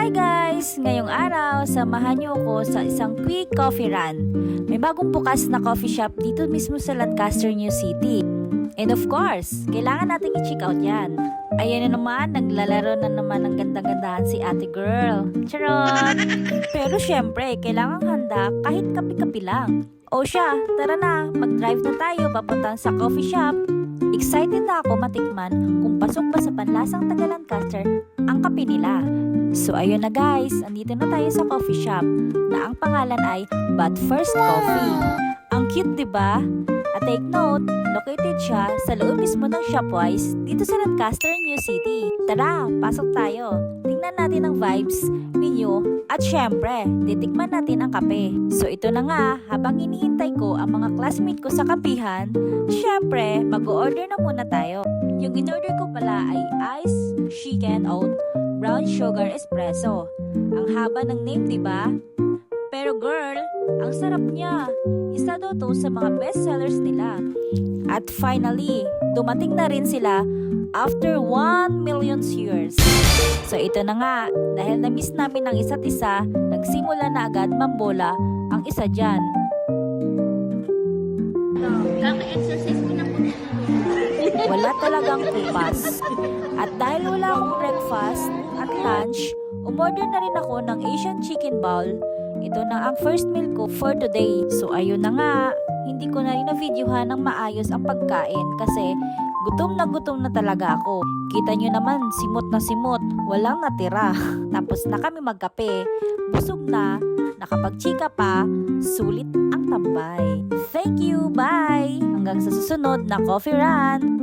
Hi guys! Ngayong araw, samahan niyo ako sa isang quick coffee run. May bagong bukas na coffee shop dito mismo sa Lancaster, New City. And of course, kailangan nating i-check out yan. Ayan na naman, naglalaro na naman ng gandang-gandahan si ate girl. Charot! Pero syempre, kailangan handa kahit kapi-kapi lang. O siya, tara na, mag-drive na tayo papunta sa coffee shop. Excited na ako matikman kung pasok ba sa panlasang taga Lancaster ang kape nila. So ayun na guys, andito na tayo sa coffee shop na ang pangalan ay But First Coffee. Ang cute 'di ba? At take note, located siya sa loob mismo ng Shopwise dito sa Lancaster, New City. Tara, pasok tayo. Tingnan natin ang vibes, menu, at syempre, titikman natin ang kape. So ito na nga, habang hinihintay ko ang mga classmate ko sa kapihan, syempre, mag-order na muna tayo. Yung in-order ko pala ay ice, chicken oat, brown sugar espresso. Ang haba ng name, di ba? Pero girl, ang sarap niya. Isa daw to sa mga best sellers nila. At finally, dumating na rin sila after 1 million years. So ito na nga, dahil na-miss namin ang isa't isa, nagsimula na agad mambola ang isa dyan. Wala talagang kupas. At dahil wala breakfast at lunch, umorder na rin ako ng Asian chicken bowl. Ito na ang first meal ko for today. So ayun na nga, hindi ko na rin na-videohan ng maayos ang pagkain kasi gutom na gutom na talaga ako. Kita nyo naman, simot na simot, walang natira. Tapos na kami magkape, busog na, nakapagchika pa, sulit ang tambay. Thank you, bye! Hanggang sa susunod na coffee run!